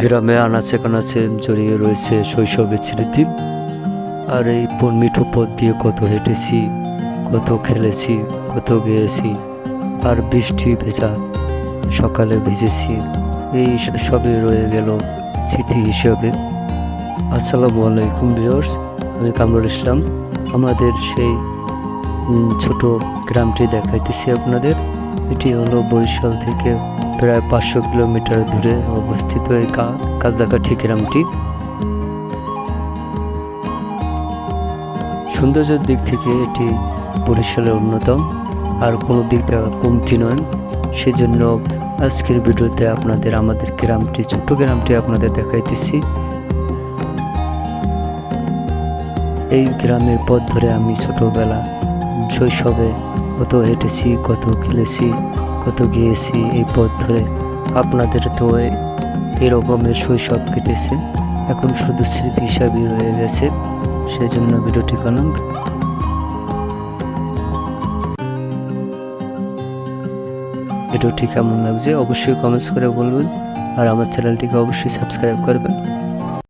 গ্রামে আনাচে কানাচে জড়িয়ে রয়েছে শৈশবের স্মৃতি আর এই মিঠু পথ দিয়ে কত হেঁটেছি, কত খেলেছি, কত গেয়েছি, আর বৃষ্টি ভেজা সকালে ভিজেছি, এই সবই রয়ে গেল স্মৃতি হিসেবে। আসসালামু আলাইকুম ভিউয়ার্স, আমি কামরুল ইসলাম। আমাদের সেই ছোট গ্রামটি দেখাইতেছি আপনাদের। এটি হলো বরিশাল থেকে প্রায় পাঁচশো কিলোমিটার দূরে অবস্থিত এই কা- কাজলাকাঠি গ্রামটি। সৌন্দর্যের দিক থেকে এটি বরিশালের অন্যতম, আর কোনো দিকটা কমতি নয়। সেজন্য আজকের ভিডিওতে আপনাদের, আমাদের গ্রামটি, ছোট্ট গ্রামটি আপনাদের দেখাইতেছি। এই গ্রামের পথ ধরে আমি ছোটবেলা শৈশবে কত হেঁটেছি, কত খেলেছি, কত গিয়েছি এই পথ ধরে। আপনাদের তো এরকমের শৈশব কেটেছে। এখন শুধু স্মৃতি হিসাবেই রয়ে গেছে। সেজন্য ভিডিওটি করলাম ভিডিওটি কেমন লাগছে অবশ্যই কমেন্টস করে বলবেন। আর আমার চ্যানেলটিকে অবশ্যই সাবস্ক্রাইব করবেন।